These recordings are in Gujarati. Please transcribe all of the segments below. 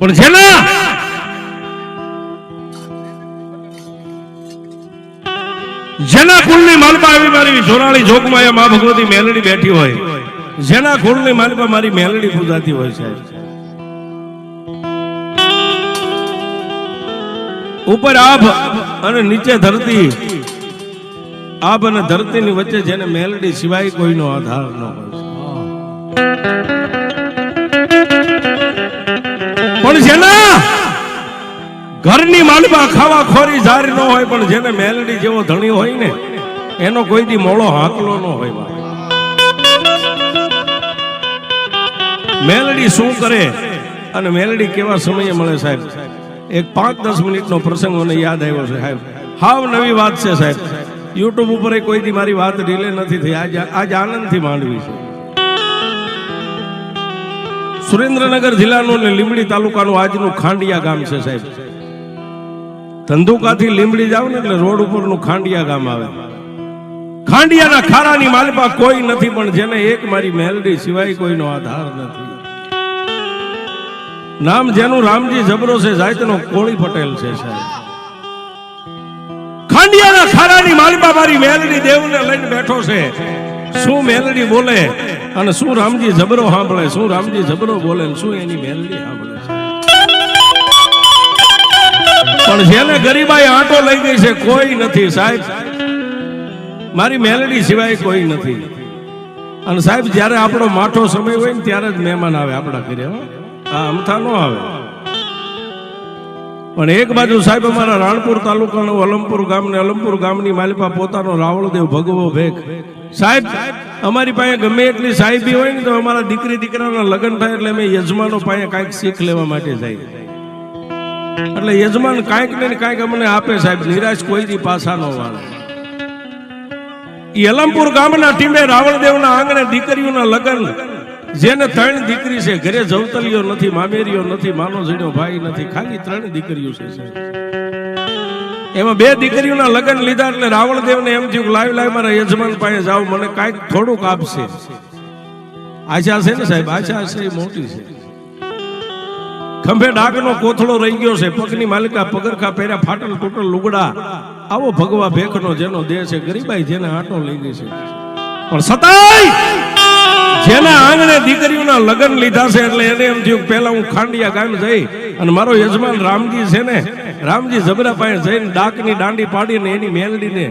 પણ જેના જેના કુળની માલપા આવી મારી જોરાળી જોગમાં મા ભગવતી મેલડી બેઠી હોય. જેના કુળની માલપા મારી મેલડી પૂજાતી હોય છે. ઉપર આભ અને નીચે ધરતી. આભ અને ધરતીની વચ્ચે જેને મેલડી સિવાય કોઈનો આધાર ન હોય. પણ જેના ઘરની માલમાં ખાવા ખોરી જારી ન હોય, પણ જેને મેલડી જેવો ધણી હોય ને, એનો કોઈ દી મોળો હાકલો ન હોય મેલડી શું કરે? અને મેલડી કેવા સમયે મળે સાહેબ? એક પાંચ દસ મિનિટનો પ્રસંગ મને યાદ આવ્યો છે સાહેબ. હાવ નવી વાત છે સાહેબ. યુટ્યુબ ઉપર કોઈ દી મારી વાત રિલે નથી થઈ. આજ આજ આનંદથી માંડવી છે. સુરેન્દ્રનગર જિલ્લાનું ને લીંબડી તાલુકાનું આજનું ખાંડિયા ગામ છે સાહેબ. ધંધુકાથી લીંબડી જાવ ને એટલે રોડ ઉપરનું ખાંડિયા ગામ આવે. ખાંડિયાના ખારાની માલપા કોઈ નથી, પણ જેને એક મારી મેલડી સિવાય કોઈનો આધાર નથી. નામ જેનું રામજી જબરો છે જાયતનો કોળી પટેલ છે સાહેબ. ખાંડિયાના ખારાની માલપા મારી મેલડી દેવને લઈને બેઠો છે. શું મેલડી બોલે? અને શું રામજી જબરો સાંભળે, શું રામજી જબરો બોલે શું એની મેલડી સાંભળે પણ જેને ગરીબાઈ આંટો લઈ ગઈ છે, કોઈ નથી સાહેબ. મારી મેલડી સિવાય કોઈ નથી. અને સાહેબ, જ્યારે આપણો માઠો સમય હોય ને ત્યારે જ મહેમાન આવે આપણા ઘરે, હો. અમથા નો આવે. પણ એક બાજુ સાહેબ અમારા રાણપુર તાલુકાનું અલમપુર ગામ ને અલમપુર ગામની માલિપા પોતાનો રાવળદેવ ભગવો ભેખ સાહેબ, અમારી પાસે ગમે એટલી સાહેબી હોય ને તો અમારા દીકરી દીકરાના લગ્ન થાય એટલે અમે યજમાનો પાસે કાંઈક શીખ લેવા માટે જાય એટલે યજમાન કાંઈક ને કાંઈક અમને આપે સાહેબ, નિરાશ કોઈ થી પાછા નો વાળે. યલમપુર ગામના ટીમે રાવણદેવના આંગણે દીકરીઓના લગ્ન જેને ત્રણ દીકરી છે, ઘરે જવતલીઓ નથી મામેરીઓ નથી માનો જણ્યો ભાઈ નથી, ખાલી ત્રણ દીકરીઓ છે એમાં બે દીકરીઓના લગ્ન લીધા એટલે રાવણદેવને એમ થયું લાઈવ લાઈવ મારા યજમાન પાસે જાવ મને કાંઈક થોડુંક આપશે. આશા છે ને સાહેબ? આશા છે, એ મોટી છે. ખંભે ડાકનો કોથળો રહી ગયો છે, પગની માલિકા પગરખા પહેર્યા ફાટલ તૂટલ લુગડા. આવો ભગવા ભેખનો જેનો દેહ છે, ગરીબાઈ જેને આટો લઈ ગઈ છે. પણ સતાય! જેના આંગણે દીકરીઓના લગ્ન લીધા છે એટલે એને એમ થયું પેલા હું ખાંડિયા ગામ જઈ અને મારો યજમાન રામજી છે ને, રામજી જબરા પાસે જઈને ડાકની દાંડી પાડીને એની મેલડીને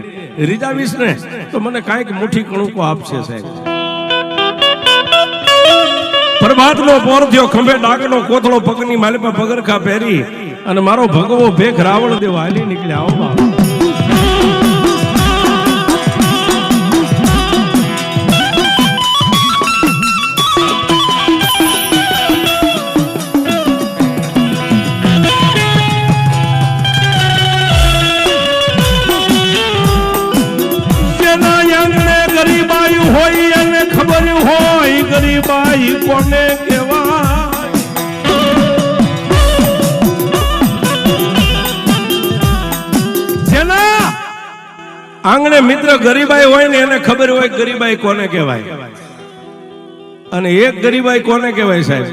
રીજાવીશ ને, તો મને કાંઈક મુઠ્ઠી કણુકો આપશે સાહેબ. પ્રભાતનો પોર થયો, ખંભે ડાકનો કોથળો પગની માલિપા પગરખા પહેરી અને મારો ભગવો ભેખ રાવણ દેવ હાલી નીકળ્યા. આવો ખબર હોય ગરીબાઈ કોને કહેવાય? આંગણે મિત્ર ગરીબાઈ હોય ને એને ખબર હોય ગરીબાઈ કોને કહેવાય? અને એક ગરીબાઈ કોને કહેવાય સાહેબ?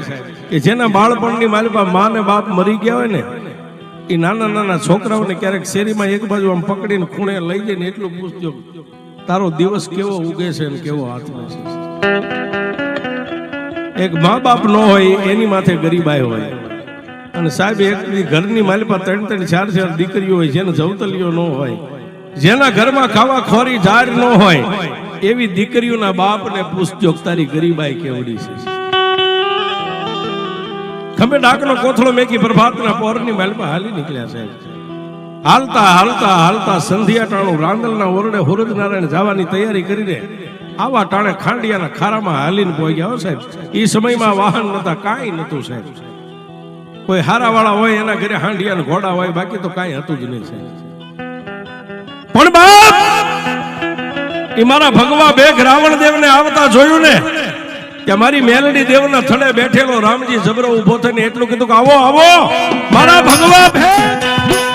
કે જેના બાળપણની માલિપા મા ને બાપ મરી ગયા હોય ને, એ નાના નાના છોકરાઓને ક્યારેક શેરીમાં એક બાજુ આમ પકડીને ખૂણે લઈ જઈને એટલું પૂછજો. તારો દિવસ કેવો ઉગે છે ને કેવો હાથમાં છે? એક મા બાપ ન હોય, એની માથે ગરીબાઈ હોય. અને સાહેબ એક ઘરની માલિપા ત્રણ ત્રણ ચાર ચાર દીકરીઓ હોય, જેને જવતલીઓ ન હોય, જેના ઘરમાં ખાવા ખોરી ઝાડ ન હોય, એવી દીકરીઓના બાપને પૂછજો તારી ગરીબાઈ કેવડી છે. ખમે ડાકનો કોથળો મેકી પ્રભાતના પોરની માલમાં હાલી નીકળ્યા સાહેબ હાલતા હાલતા હાલતા સંધ્યા ટાણું રાંદલના ઓરડે હુરજ નારાયણ જવાની તૈયારી કરીને આવા ટાણે ખાંડિયાના ખારામાં હાલીને પહોંચ્યા હો સાહેબ. એ સમયમાં વાહન નતા, કાંઈ નતું સાહેબ. કોઈ હારા વાળા હોય એના ઘરે હાંડિયાના ઘોડા હોય, બાકી તો કાંઈ હતું જ નહીં સાહેબ. પણ બાપ એ મારા ભગવા બેગ રાવણ દેવને આવતા જોયું ને, કે મારી મેલડી દેવના થડે બેઠેલો રામજી જબરો ઊભો થઈને એટલું કીધું કે આવો આવો, મારા ભગવા ભેગ